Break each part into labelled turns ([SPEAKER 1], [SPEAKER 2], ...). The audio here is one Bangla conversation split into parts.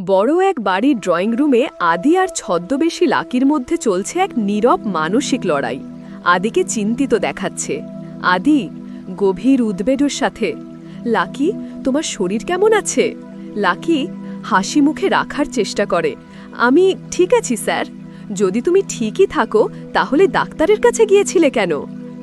[SPEAKER 1] বড় এক বাড়ির ড্রয়িং রুমে আদি আর ছদ্মবেশী লাকির মধ্যে চলছে এক নীরব মানসিক লড়াই। আদিকে চিন্তিত দেখাচ্ছে। আদি, গভীর উদ্বেগের সাথে, লাকি, তোমার শরীর কেমন আছে? লাকি হাসি মুখে রাখার চেষ্টা করে, আমি ঠিক আছি, স্যার। যদি তুমি ঠিকই থাকো, তাহলে ডাক্তারের কাছে গিয়েছিলে কেন?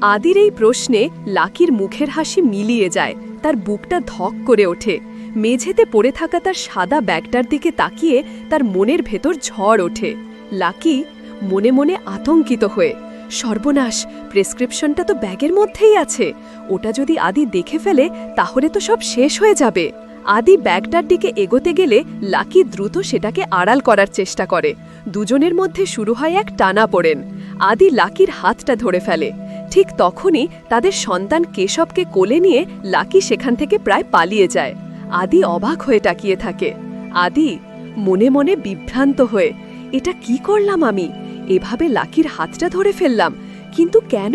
[SPEAKER 1] আদির এই প্রশ্নে লাকির মুখের হাসি মিলিয়ে যায়, তার বুকটা ধক করে ওঠে। মেঝেতে পড়ে থাকা তার সাদা ব্যাগটার দিকে তাকিয়ে তার মনের ভেতর ঝড় ওঠে। লাকি মনে মনে আতঙ্কিত হয়ে, সর্বনাশ, প্রেসক্রিপশনটা তো ব্যাগের মধ্যেই আছে। ওটা যদি আদি দেখে ফেলে, তাহলে তো সব শেষ হয়ে যাবে। আদি ব্যাগটার দিকে এগোতে গেলে লাকি দ্রুত সেটাকে আড়াল করার চেষ্টা করে। দুজনের মধ্যে শুরু হয় এক টানা পড়েন। আদি লাকির হাতটা ধরে ফেলে। ঠিক তখনই তাদের সন্তান কেশবকে কোলে নিয়ে লাকি সেখান থেকে প্রায় পালিয়ে যায়। আদি অবাক হয়ে তাকিয়ে থাকে। আদি মনে মনে বিভ্রান্ত হয়ে, এটা কি করলাম আমি? এভাবে লাকির হাতটা ধরে ফেললাম। কিন্তু কেন?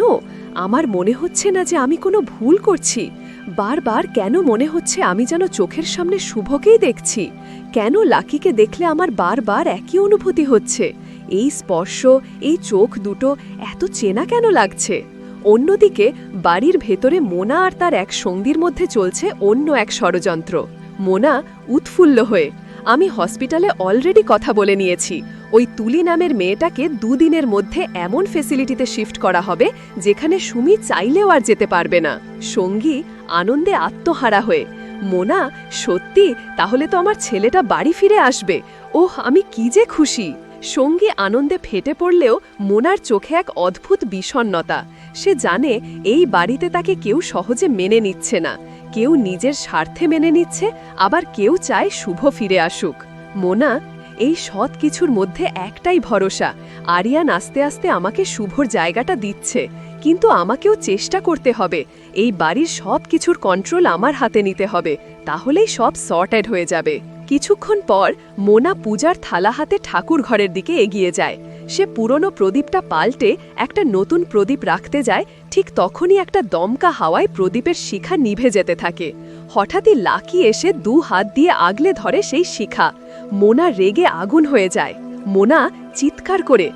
[SPEAKER 1] আমার মনে হচ্ছে না যে আমি কোনো ভুল করছি। বারবার কেন মনে হচ্ছে আমি যেন চোখের সামনে শুভকেই দেখছি? কেন লাকিকে দেখলে আমার বারবার একই অনুভূতি হচ্ছে? এই স্পর্শ, এই চোখ দুটো এত চেনা কেন লাগছে? অন্যদিকে, বাড়ির ভেতরে মোনা আর তার এক সঙ্গীর মধ্যে চলছে অন্য এক ষড়যন্ত্র। মোনা উৎফুল্ল হয়ে, আমি হসপিটালে অলরেডি কথা বলে নিয়েছি। ওই তুলি নামের মেয়েটাকে দুদিনের মধ্যে এমন ফেসিলিটিতে শিফট করা হবে, যেখানে সুমি চাইলেও আর যেতে পারবে না। সঙ্গী আনন্দে আত্মহারা হয়ে, মোনা, সত্যি? তাহলে তো আমার ছেলেটা বাড়ি ফিরে আসবে। ওহ, আমি কি যে খুশি! সঙ্গী আনন্দে ফেটে পড়লেও মোনার চোখে এক অদ্ভুত বিষণ্নতা সে জানে এই বাড়িতে তাকে কেউ সহজে মেনে নিচ্ছে না। কেউ নিজের স্বার্থে মেনে নিচ্ছে, আবার কেউ চায় শুভ ফিরে আসুক। মোনা, এই সৎ কিছুর মধ্যে একটাই ভরসা। আরিয়ান আস্তে আস্তে আমাকে শুভর জায়গাটা দিচ্ছে, কিন্তু আমাকেও চেষ্টা করতে হবে। এই বাড়ির সব কিছুর কন্ট্রোল আমার হাতে নিতে হবে, তাহলেই সব সর্টেড হয়ে যাবে। কিছুক্ষণ পর মোনা পূজার থালা হাতে ঠাকুর ঘরের দিকে এগিয়ে যায়। সে পুরনো প্রদীপটা পাল্টে একটা নতুন প্রদীপ রাখতে যায়, ঠিক তখনই একটা দমকা হাওয়ায় প্রদীপের শিখা নিভে যেতে থাকে। হঠাৎই লাকি এসে দু হাত দিয়ে আগলে ধরে সেই শিখা। মোনা রেগে আগুন হয়ে যায়। মোনা চিৎকার করে,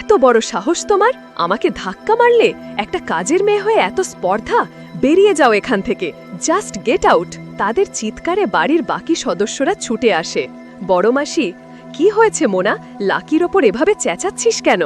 [SPEAKER 1] এত বড় সাহস তোমার? আমাকে ধাক্কা মারলে? একটা কাজের মেয়ে হয়ে এত স্পর্ধা? বেরিয়ে যাও এখান থেকে। Just get out! তাদের চিৎকারে বাড়ির বাকি সদস্যরা ছুটে আসে। বড় মাসি, কি হয়েছে মোনা? লাকির ওপর এভাবে চেঁচাচ্ছিস কেন?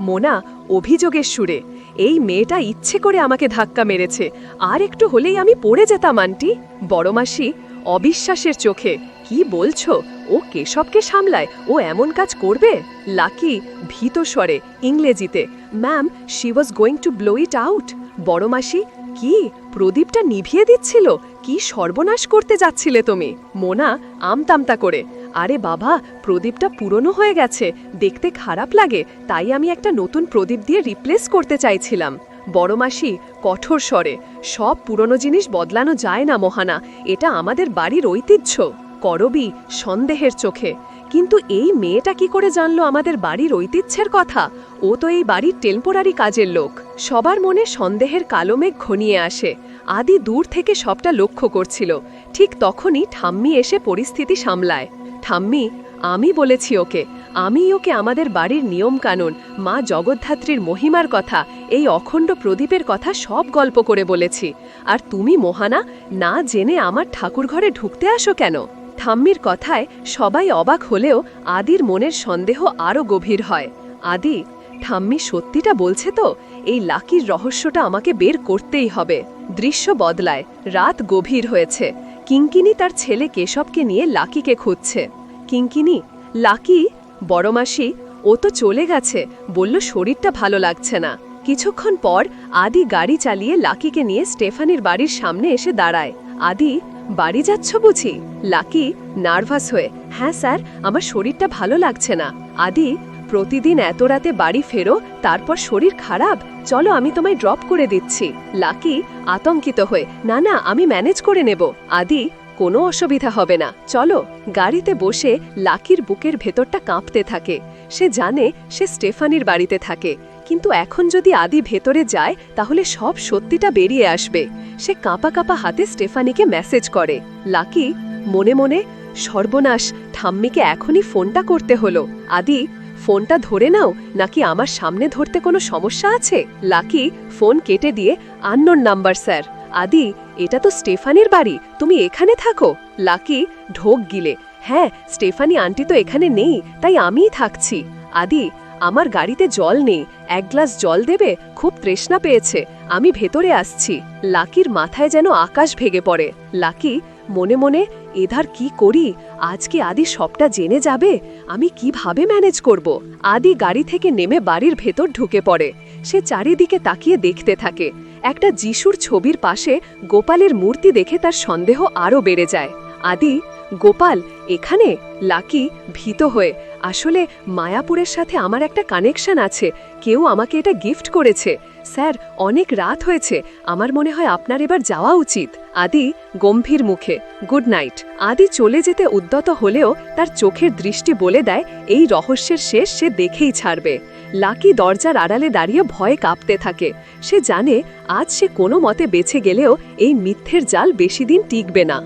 [SPEAKER 1] মোনা, অভিযোগের সুরে, এই মেয়েটা ইচ্ছে করে আমাকে ধাক্কা মেরেছে। আর একটু হলেই আমি পড়ে যেতাম, আন্টি। বড় মাসি, অবিশ্বাসের চোখে, কি বলছো? ও কেশবকে সামলায়? ও এমন কাজ করবে? লাকি, ভীত স্বরে, ইংরেজিতে, ma'am, she was going to blow it out. বড় মাসি কি? প্রদীপটা নিভিয়ে দিচ্ছিল? কি সর্বনাশ করতে যাচ্ছিলে তুমি? মোনা, আমতামতা করে। আরে বাবা, প্রদীপটা পুরনো হয়ে গেছে। দেখতে খারাপ লাগে, তাই আমি একটা নতুন প্রদীপ দিয়ে রিপ্লেস করতে চাইছিলাম। বড় মাসি, কঠোর স্বরে, সব পুরনো জিনিস বদলানো যায় না মহানা, এটা আমাদের বাড়ির ঐতিহ্য। করবি, সন্দেহের চোখে। কিন্তু এই মেয়েটা কি করে জানলো আমাদের বাড়ির ঐতিহ্যের কথা? ও তো এই বাড়ির টেম্পোরারি কাজের লোক। সবার মনে সন্দেহের কালো মেঘ ঘনিয়ে আসে। আদি দূর থেকে সবটা লক্ষ্য করছিল। ঠিক তখনই ঠাম্মি এসে পরিস্থিতি সামলায়। ঠাম্মি, আমি বলেছি ওকে। আমি ওকে আমাদের বাড়ির নিয়মকানুন, মা জগদ্ধাত্রীর মহিমার কথা, এই অখণ্ড প্রদীপের কথা সব গল্প করে বলেছি। আর তুমি মোহানা, না জেনে আমার ঠাকুর ঘরে ঢুকতে আসো কেন? ঠাম্মির কথায় সবাই অবাক হলেও আদির মনের সন্দেহ আরও গভীর হয়। আদি ঠাম্মি সত্যিটা বলছে তো, এই লাকির রহস্যটা আমাকে বের করতেই হবে। দৃশ্য বদলায়, রাত গভীর হয়েছে। কিঙ্কিনি তার ছেলে কেশবকে নিয়ে লাকিকে খুঁজছে। কিঙ্কিনি, লাকি, বড় মাসি, ও তো চলে গেছে, বলল শরীরটা ভালো লাগছে না। কিছুক্ষণ পর আদি গাড়ি চালিয়ে লাকিকে নিয়ে স্টেফানির বাড়ির সামনে এসে দাঁড়ায়। আদি, বাড়ি যাচ্ছ বুঝি? লাকি, নার্ভাস হয়ে হ্যাঁ স্যার, আমার শরীরটা ভালো লাগছে না। আদি প্রতিদিন এত রাতে বাড়ি ফেরো, তারপর শরীর খারাপ, চলো আমি তোমায় ড্রপ করে দিচ্ছি। লাকি আতঙ্কিত হয়ে, না না, আমি ম্যানেজ করে নেব। আদি, কোনো অসুবিধা হবে না। চলো, গাড়িতে বসে লাকির বুকের ভেতরটা কাঁপতে থাকে। সে জানে সে স্টেফানির বাড়িতে থাকে। কিন্তু এখন যদি আদি ভেতরে যায়, তাহলে সব সত্যিটা বেরিয়ে আসবে। সে কাঁপা কাঁপা হাতে স্টেফানিকে মেসেজ করে। লাকি মনে মনে, সর্বনাশ, ঠাম্মিকে এখনই ফোনটা করতে হলো। আদি ফোনটা ধরে নাও, নাকি আমার সামনে ধরতে কোনো সমস্যা আছে? লাকি, ফোন কেটে দিয়ে, আননোন নাম্বার, স্যার। আদি, এটা তো স্টেফানির বাড়ি, তুমি এখানে থাকো। লাকি, ঢোক গিলে। হ্যাঁ স্টেফানি আন্টি তো এখানে নেই, তাই আমিই থাকছি। আদি আমার গাড়িতে জল নেই, এক গ্লাস জল দেবে, খুব তৃষ্ণা পেয়েছে। আমি ভেতরে আসছি। লাকির মাথায় যেন আকাশ ভেঙে পড়ে। লাকি, মনে মনে, এধার কি করি? আজকে আদি সবটা জেনে যাবে? আমি কীভাবে ম্যানেজ করব? আদি গাড়ি থেকে নেমে বাড়ির ভেতর ঢুকে পড়ে। সে চারিদিকে তাকিয়ে দেখতে থাকে। একটা যিশুর ছবির পাশে গোপালের মূর্তি দেখে তার সন্দেহ আরও বেড়ে যায়। আদি গোপাল, এখানে? লাকি, ভীত হয়ে। আসলে মায়াপুরের সাথে আমার একটা কানেকশন আছে। কেউ আমাকে এটা গিফট করেছে। স্যার, অনেক রাত হয়েছে। আমার মনে হয় আপনার এবার যাওয়া উচিত। আদি, গম্ভীর মুখে। Good night. আদি চলে যেতে উদ্যত হলেও তার চোখের দৃষ্টি বলে দেয়, এই রহস্যের শেষ সে দেখেই ছাড়বে। লাকি দরজার আড়ালে দাঁড়িয়ে ভয়ে কাঁপতে থাকে। সে জানে, আজ সে কোনো মতে বেঁচে গেলেও এই মিথ্যের জাল বেশি দিন টিকবে না।